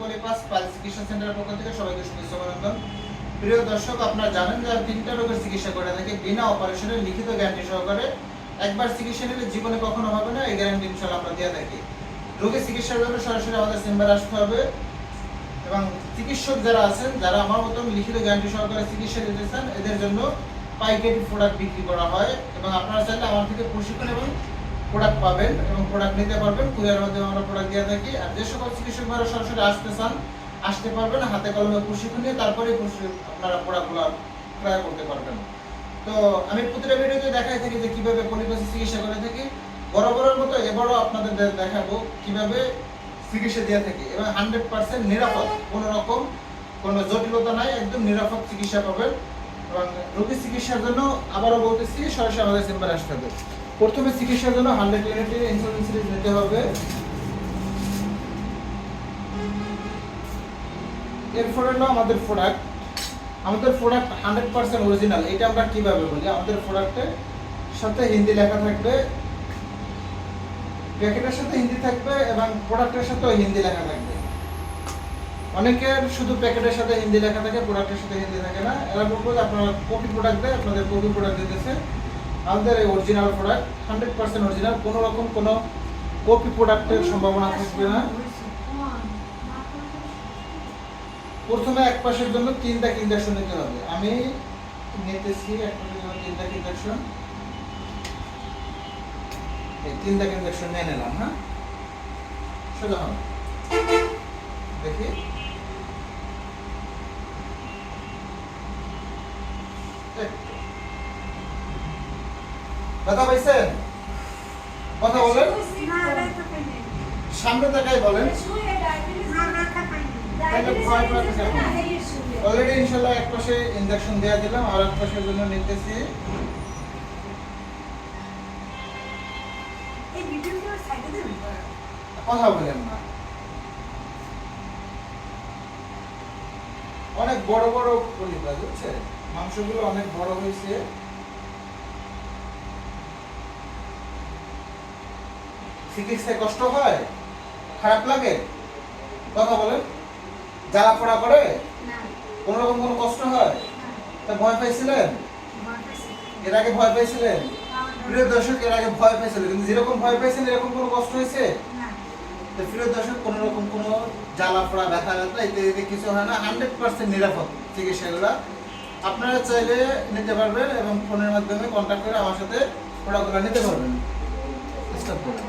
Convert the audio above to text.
Polypus পাল চিকিৎসা সেন্টারের পক্ষ থেকে সবাইকে শুভেচ্ছা অভিনন্দন। প্রিয় দর্শক, আপনারা জানেন যে তিনটা রোগের চিকিৎসা করে থাকে বিনা অপারেশনে লিখিত গ্যারান্টি সহকারে। একবার চিকিৎসা নিলে জীবনে কখনো হবে না, এই গ্যারান্টি ইনশাল্লাহ আমরা দিয়ে থাকি। রোগীর চিকিৎসার জন্য সরাসরি আমাদের চেম্বারে আসতে হবে এবং চিকিৎসক যারা আছেন, যারা আমার মতন লিখিত গ্যারান্টি সহকারে চিকিৎসা দিতে চান, এদের জন্য পাইকারি প্রোডাক্ট বিক্রি করা হয়। এবং আপনারা চাইলে আমার থেকে প্রশিক্ষণ এবং প্রোডাক্ট পাবেন এবং প্রোডাক্ট নিতে পারবেন। কুরিয়ার মাধ্যমে আমরা প্রোডাক্ট দিয়ে থাকি। আর যে সকল চিকিৎসকরা সরাসরি আসতে চান, আসতে পারবেন। হাতে কলমে প্রশিক্ষণ নিয়ে তারপরে আপনারা প্রোডাক্টগুলো ক্রয় করতে পারবেন। তো আমি প্রতিটা ভিডিওতে দেখাই থাকি যে কীভাবে পলিপাসি চিকিৎসা করে থাকি। বরাবরের মতো এবারও আপনাদের দেখাবো কীভাবে চিকিৎসা দিয়ে থাকি। এবং হান্ড্রেড পার্সেন্ট নিরাপদ। কোনো রকম কোনো জটিলতা নাই। একদম নিরাপদ চিকিৎসা পাবেন। এবং রোগীর চিকিৎসার জন্য আবারও বলতেছি, সরাসরি আমাদের চেম্বারে আসতে হবে। প্রথমে চিকিৎসার জন্য হান্ড্রেড ইউনিটের ইন্স্যুরেন্স সিরিজ নিতে হবে। এরপরে হলো আমাদের প্রোডাক্ট আমাদের প্রোডাক্ট হান্ড্রেড পার্সেন্ট অরিজিনাল এটা আমরা কীভাবে বলি? আমাদের প্রোডাক্টের সাথে হিন্দি লেখা থাকবে। প্যাকেটের সাথে হিন্দি থাকবে এবং প্রোডাক্টের সাথেও হিন্দি লেখা থাকবে। অনেকের শুধু প্যাকেটের সাথে হিন্দি লেখা থাকে প্রোডাক্টের সাথে হিন্দি থাকে না। এরা বলব যে আপনারা কপি প্রোডাক্ট দেয়, আপনাদের কপি প্রোডাক্ট দিতেছে। আমাদের এই original product hundred percent original কোনো রকম কোনো কপি প্রোডাক্টের সম্ভাবনা থাকবে না। প্রথমে এক পাশের জন্য তিনটা ইঞ্জেকশন নিতে হবে। আমি নিতেছি এক পাশের জন্য তিনটা ইঞ্জেকশন এই তিনটা ইঞ্জেকশন নিয়ে নিলাম হ্যাঁ? সোজা হবে। দেখি। একটু। ব্যথা পাইছেন কথা বলেন। সামনে তাকাই বলেন। অলরেডি ইনশাল্লাহ এক পাশে ইনজেকশন দেওয়া দিলাম, আর এক পাশের জন্য নিতেছি। কথা বলেন না। অনেক বড় বড় পরিবার বুঝছে মাংসগুলো অনেক বড় হয়েছে। চিকিৎসায় কষ্ট হয়? খারাপ লাগে? কথা বলেন। জ্বালা পড়া করে? কোন রকম কোনো কষ্ট হয়? তা ভয় পাইছিলেন? এর আগে ভয় পাইছিলেন? প্রিয় দর্শক এর আগে ভয় পাইছিলেন কিন্তু যেরকম ভয় পাইছেন এরকম কোনো কষ্ট হয়েছে? তো প্রিয় দর্শক কোনো রকম কোনো জ্বালা পোড়া ব্যথা ব্যথা ইত্যাদি কিছু হয় না। হান্ড্রেড পার্সেন্ট নিরাপদ চিকিৎসাগুলো। আপনারা চাইলে নিতে পারবেন এবং ফোনের মাধ্যমে কন্ট্যাক্ট করে আমার সাথে প্রোডাক্টগুলো নিতে পারবেন। স্টপ করুন।